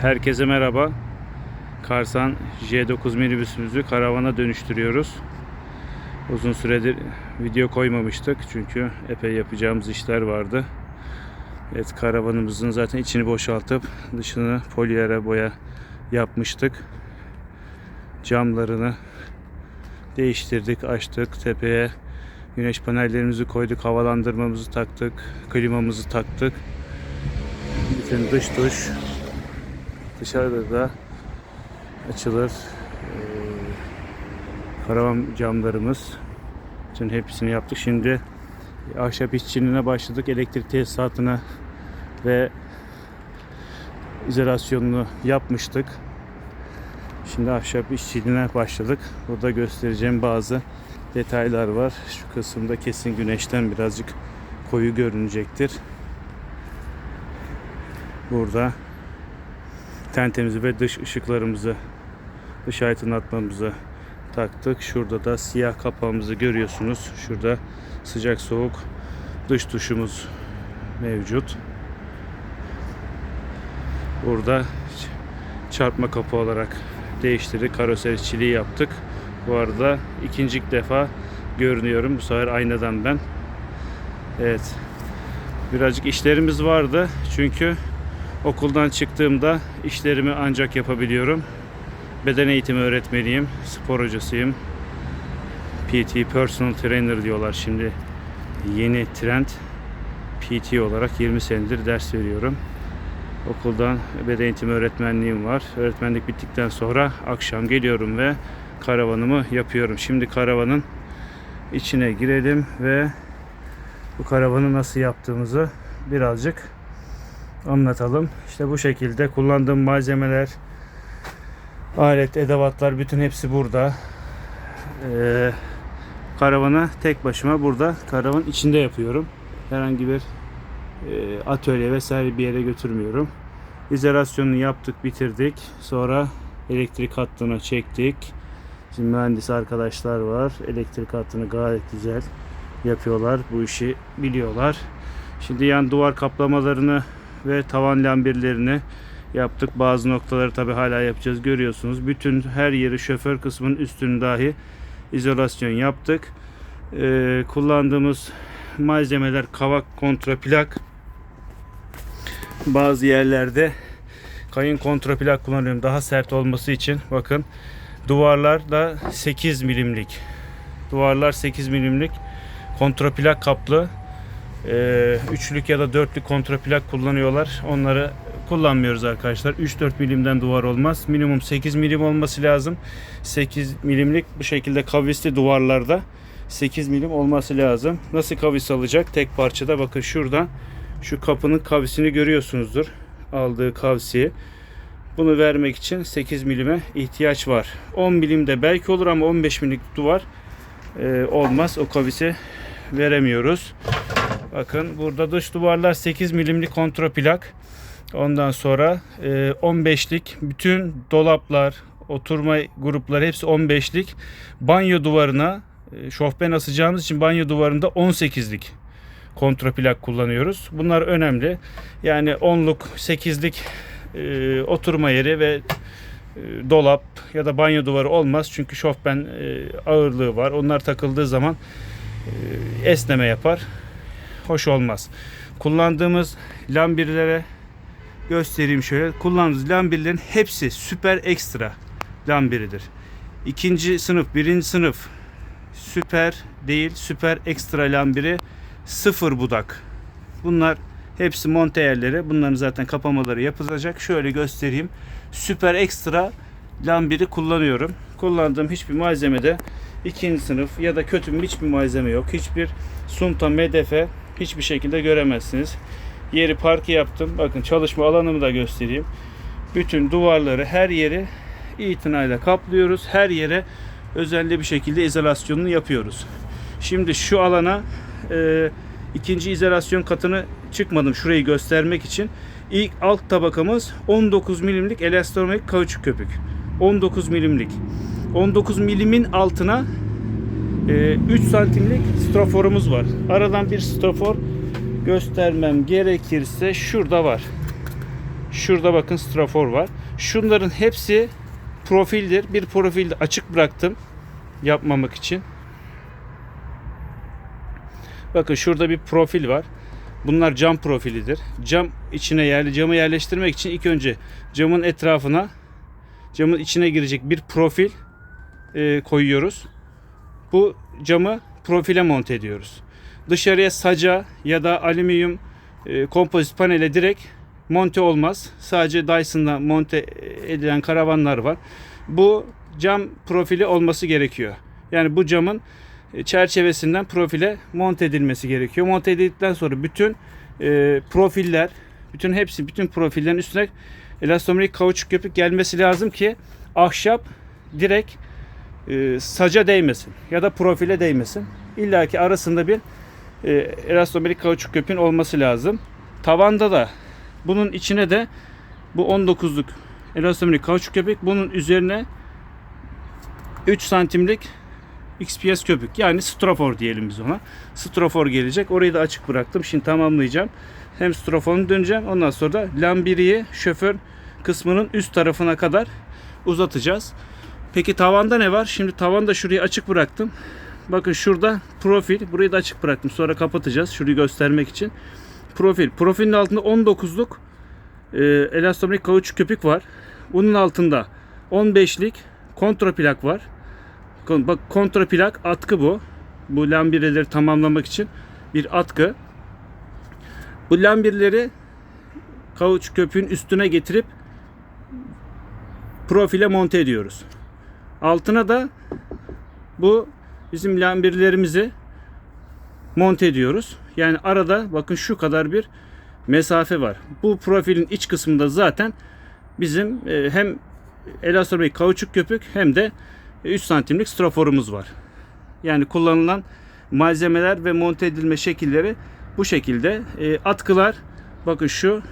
Herkese merhaba. Karsan J9 minibüsümüzü karavana dönüştürüyoruz. Uzun süredir video koymamıştık çünkü epey yapacağımız işler vardı. Evet karavanımızın zaten içini boşaltıp dışını polyere boya yapmıştık. Camlarını değiştirdik, açtık. Tepeye güneş panellerimizi koyduk, havalandırmamızı taktık, klimamızı taktık. Bütün dış duş dışarıda da açılır. Ee, karavan camlarımız. Bütün hepsini yaptık. Şimdi ahşap işçiliğine başladık. Elektrik tesisatına ve izolasyonunu yapmıştık. Şimdi ahşap işçiliğine başladık. Burada göstereceğim bazı detaylar var. Şu kısımda kesin güneşten birazcık koyu görünecektir. Burada tentemizi ve dış ışıklarımızı dış aydınlatmamızı taktık. Şurada da siyah kapağımızı görüyorsunuz. Şurada sıcak soğuk dış duşumuz mevcut. Burada çarpma kapı olarak değiştirdik. Karoser işçiliği yaptık. Bu arada ikinci defa görünüyorum. Bu sefer aynadan ben. Evet. Birazcık işlerimiz vardı. Çünkü okuldan çıktığımda işlerimi ancak yapabiliyorum. Beden eğitimi öğretmeniyim. Spor hocasıyım. PT Personal Trainer diyorlar şimdi. Yeni trend. PT olarak 20 senedir ders veriyorum. Okuldan beden eğitimi öğretmenliğim var. Öğretmenlik bittikten sonra akşam geliyorum ve karavanımı yapıyorum. Şimdi karavanın içine girelim ve bu karavanı nasıl yaptığımızı birazcık anlatalım. İşte bu şekilde kullandığım malzemeler, alet, edevatlar bütün hepsi burada. Ee, karavanı tek başıma burada karavan içinde yapıyorum. Herhangi bir e, atölye vesaire bir yere götürmüyorum. İzolasyonunu yaptık, bitirdik. Sonra elektrik hattını çektik. Şimdi mühendis arkadaşlar var. Elektrik hattını gayet güzel yapıyorlar. Bu işi biliyorlar. Şimdi yan duvar kaplamalarını ve tavan lambirlerini yaptık. Bazı noktaları tabi hala yapacağız. Görüyorsunuz. Bütün her yeri şoför kısmının üstünü dahi izolasyon yaptık. Ee, kullandığımız malzemeler kavak kontraplak. Bazı yerlerde kayın kontraplak kullanıyorum. Daha sert olması için. Bakın duvarlar da 8 milimlik. Duvarlar 8 milimlik kontraplak kaplı. Ee, üçlük ya da dörtlük kontraplak kullanıyorlar. Onları kullanmıyoruz arkadaşlar. 3-4 milimden duvar olmaz. Minimum 8 milim olması lazım. 8 milimlik bu şekilde kavisli duvarlarda 8 milim olması lazım. Nasıl kavis alacak? Tek parçada bakın şurada şu kapının kavisini görüyorsunuzdur. Aldığı kavsiyi. Bunu vermek için 8 milime ihtiyaç var. 10 milimde belki olur ama 15 milimlik duvar e, olmaz. O kavisi veremiyoruz. Bakın burada dış duvarlar 8 milimlik kontraplak. Ondan sonra e, 15'lik bütün dolaplar, oturma grupları hepsi 15'lik. Banyo duvarına e, şofben asacağımız için banyo duvarında 18'lik kontraplak kullanıyoruz. Bunlar önemli. Yani 10'luk, 8'lik e, oturma yeri ve e, dolap ya da banyo duvarı olmaz. Çünkü şofben e, ağırlığı var. Onlar takıldığı zaman e, esneme yapar. Hoş olmaz. Kullandığımız lambirlere göstereyim şöyle. Kullandığımız lambirlerin hepsi süper ekstra lambiridir. İkinci sınıf, birinci sınıf süper değil, süper ekstra lambiri sıfır budak. Bunlar hepsi monte yerleri. Bunların zaten kapamaları yapılacak. Şöyle göstereyim. Süper ekstra lambiri kullanıyorum. Kullandığım hiçbir malzemede ikinci sınıf ya da kötü hiçbir malzeme yok. Hiçbir sunta, medefe hiçbir şekilde göremezsiniz. Yeri parkı yaptım. Bakın çalışma alanımı da göstereyim. Bütün duvarları her yeri itinayla kaplıyoruz. Her yere özenli bir şekilde izolasyonunu yapıyoruz. Şimdi şu alana e, ikinci izolasyon katını çıkmadım şurayı göstermek için. İlk alt tabakamız 19 milimlik elastomik kauçuk köpük. 19 milimlik. 19 milimin altına 3 santimlik straforumuz var. Aradan bir strafor göstermem gerekirse şurada var. Şurada bakın strafor var. Şunların hepsi profildir. Bir profil açık bıraktım yapmamak için. Bakın şurada bir profil var. Bunlar cam profilidir. Cam içine yerli camı yerleştirmek için ilk önce camın etrafına camın içine girecek bir profil e, koyuyoruz. Bu camı profile monte ediyoruz. Dışarıya saca ya da alüminyum e, kompozit panele direkt monte olmaz. Sadece Dyson'da monte edilen karavanlar var. Bu cam profili olması gerekiyor. Yani bu camın e, çerçevesinden profile monte edilmesi gerekiyor. Monte edildikten sonra bütün e, profiller, bütün hepsi, bütün profillerin üstüne elastomerik kauçuk köpük gelmesi lazım ki ahşap direkt e, saca değmesin ya da profile değmesin. İlla ki arasında bir e, elastomerik kauçuk köpüğün olması lazım. Tavanda da bunun içine de bu 19'luk elastomerik kauçuk köpük bunun üzerine 3 santimlik XPS köpük yani strafor diyelim biz ona. Strafor gelecek. Orayı da açık bıraktım. Şimdi tamamlayacağım. Hem straforunu döneceğim. Ondan sonra da lambiriyi şoför kısmının üst tarafına kadar uzatacağız. Peki tavanda ne var? Şimdi tavanda şurayı açık bıraktım. Bakın şurada profil. Burayı da açık bıraktım. Sonra kapatacağız. Şurayı göstermek için. Profil. Profilin altında 19'luk e, elastomerik kauçuk köpük var. Bunun altında 15'lik kontraplak var. Bak kontraplak atkı bu. Bu lambireleri tamamlamak için bir atkı. Bu lambirleri kauçuk köpüğün üstüne getirip profile monte ediyoruz. Altına da bu bizim lambirlerimizi monte ediyoruz. Yani arada bakın şu kadar bir mesafe var. Bu profilin iç kısmında zaten bizim e, hem elastomerik kauçuk köpük hem de 3 santimlik straforumuz var. Yani kullanılan malzemeler ve monte edilme şekilleri bu şekilde. E, atkılar bakın şu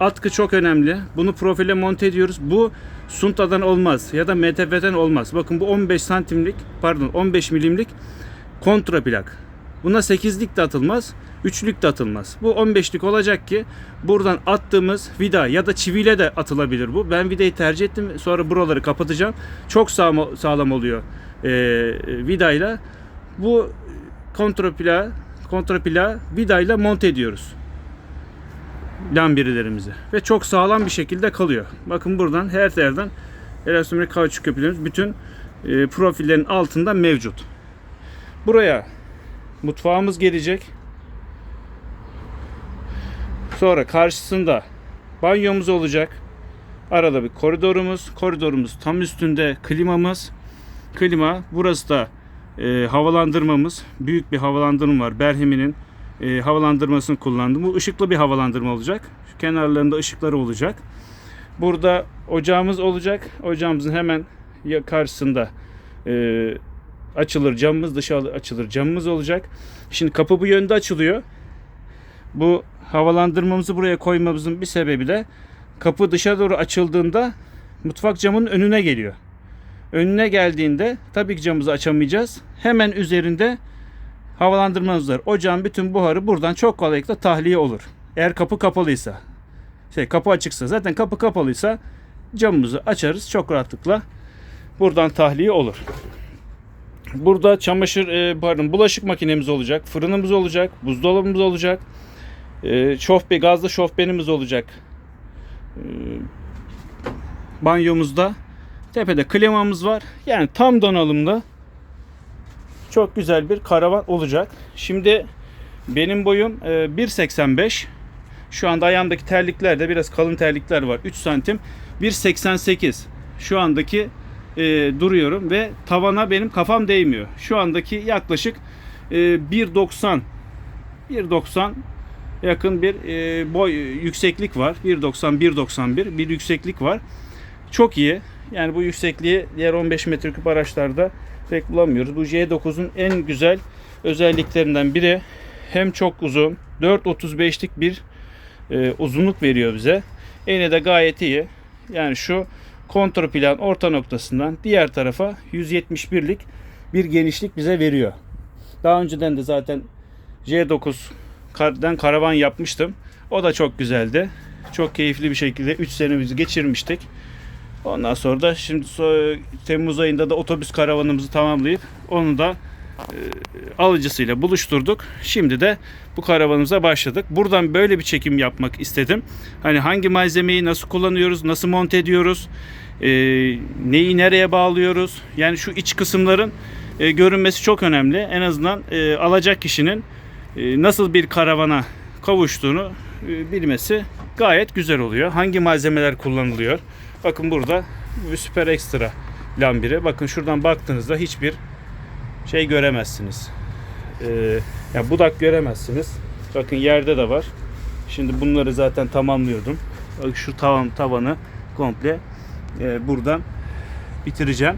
atkı çok önemli. Bunu profile monte ediyoruz. Bu suntadan olmaz ya da MTF'den olmaz. Bakın bu 15 santimlik pardon 15 milimlik kontraplak. Buna 8'lik de atılmaz, 3'lük de atılmaz. Bu 15'lik olacak ki buradan attığımız vida ya da çiviyle de atılabilir bu. Ben vidayı tercih ettim. Sonra buraları kapatacağım. Çok sağlam, sağlam oluyor e, vidayla. Bu kontrapla kontrapla vidayla monte ediyoruz lambirilerimizi. Ve çok sağlam bir şekilde kalıyor. Bakın buradan her yerden elastomerik kauçuk köpüklerimiz bütün e, profillerin altında mevcut. Buraya mutfağımız gelecek. Sonra karşısında banyomuz olacak. Arada bir koridorumuz. Koridorumuz tam üstünde klimamız. Klima. Burası da e, havalandırmamız. Büyük bir havalandırma var. Berhemi'nin e, havalandırmasını kullandım. Bu ışıklı bir havalandırma olacak. Şu kenarlarında ışıkları olacak. Burada ocağımız olacak. Ocağımızın hemen karşısında e, açılır camımız, dışarı açılır camımız olacak. Şimdi kapı bu yönde açılıyor. Bu havalandırmamızı buraya koymamızın bir sebebi de kapı dışa doğru açıldığında mutfak camının önüne geliyor. Önüne geldiğinde tabii ki camımızı açamayacağız. Hemen üzerinde havalandırmamız var. Ocağın bütün buharı buradan çok kolaylıkla tahliye olur. Eğer kapı kapalıysa. Şey kapı açıksa zaten kapı kapalıysa camımızı açarız çok rahatlıkla. Buradan tahliye olur. Burada çamaşır e, pardon bulaşık makinemiz olacak, fırınımız olacak, buzdolabımız olacak. E, şofbe gazlı şofbenimiz olacak. E, banyomuzda tepede klimamız var. Yani tam donanımlı çok güzel bir karavan olacak. Şimdi benim boyum e, 1.85. Şu anda ayağımdaki terlikler de biraz kalın terlikler var. 3 santim. 1.88. Şu andaki e, duruyorum ve tavana benim kafam değmiyor. Şu andaki yaklaşık e, 1.90 1.90 yakın bir e, boy yükseklik var. 1.90 1.91 bir yükseklik var. Çok iyi. Yani bu yüksekliği diğer 15 metreküp araçlarda pek bulamıyoruz. Bu J9'un en güzel özelliklerinden biri hem çok uzun 4.35'lik bir e, uzunluk veriyor bize. Eni de gayet iyi. Yani şu kontrplan orta noktasından diğer tarafa 171'lik bir genişlik bize veriyor. Daha önceden de zaten J9 kardan karavan yapmıştım. O da çok güzeldi. Çok keyifli bir şekilde 3 senemizi geçirmiştik. Ondan sonra da şimdi Temmuz ayında da otobüs karavanımızı tamamlayıp onu da e, alıcısıyla buluşturduk. Şimdi de bu karavanımıza başladık. Buradan böyle bir çekim yapmak istedim. Hani hangi malzemeyi nasıl kullanıyoruz, nasıl monte ediyoruz, e, neyi nereye bağlıyoruz. Yani şu iç kısımların e, görünmesi çok önemli. En azından e, alacak kişinin e, nasıl bir karavana kavuştuğunu e, bilmesi gayet güzel oluyor. Hangi malzemeler kullanılıyor? Bakın burada bir süper ekstra lambiri. Bakın şuradan baktığınızda hiçbir şey göremezsiniz. Ee, yani budak göremezsiniz. Bakın yerde de var. Şimdi bunları zaten tamamlıyordum. Bak Şu tavan tavanı komple e, buradan bitireceğim.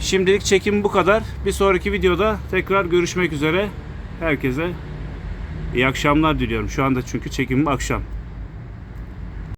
Şimdilik çekim bu kadar. Bir sonraki videoda tekrar görüşmek üzere. Herkese iyi akşamlar diliyorum. Şu anda çünkü çekimim akşam.